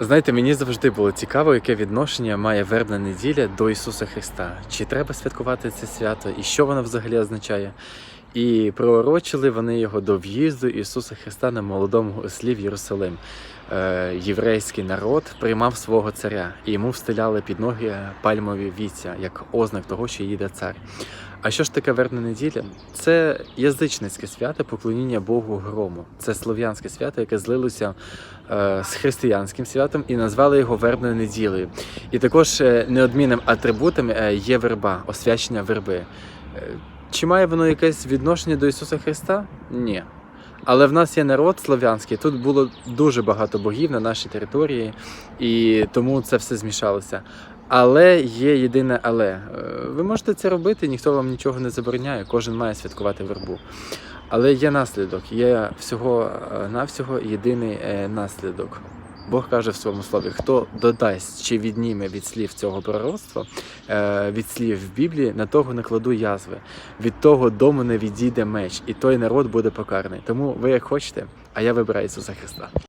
Знаєте, мені завжди було цікаво, яке відношення має вербна неділя до Ісуса Христа. Чи треба святкувати це свято, і що воно взагалі означає? І пророчили вони його до в'їзду Ісуса Христа на молодому ослі в Єрусалим. Е, єврейський народ приймав свого царя, і йому встиляли під ноги пальмові віця, як ознак того, що їде цар. А що ж таке вербна неділя? Це язичницьке свято поклоніння Богу грому. Це слов'янське свято, яке злилося е, з християнським святом і назвали його вербною неділею. І також е, неодмінним атрибутом е, є верба, освячення верби. Чи має воно якесь відношення до Ісуса Христа? Ні. Але в нас є народ слов'янський. Тут було дуже багато богів на нашій території, і тому це все змішалося. Але є єдине але. Е, Ви можете це робити, ніхто вам нічого не забороняє, кожен має святкувати вербу. Але є наслідок, є всього е, навсього єдиний е, наслідок. Бог каже в своєму слові: хто додасть чи відніме від слів цього пророцтва, е, від слів в Біблії, на того не кладу язви. Від того дому не відійде меч, і той народ буде покараний. Тому ви як хочете, а я вибираю Ісуса Христа.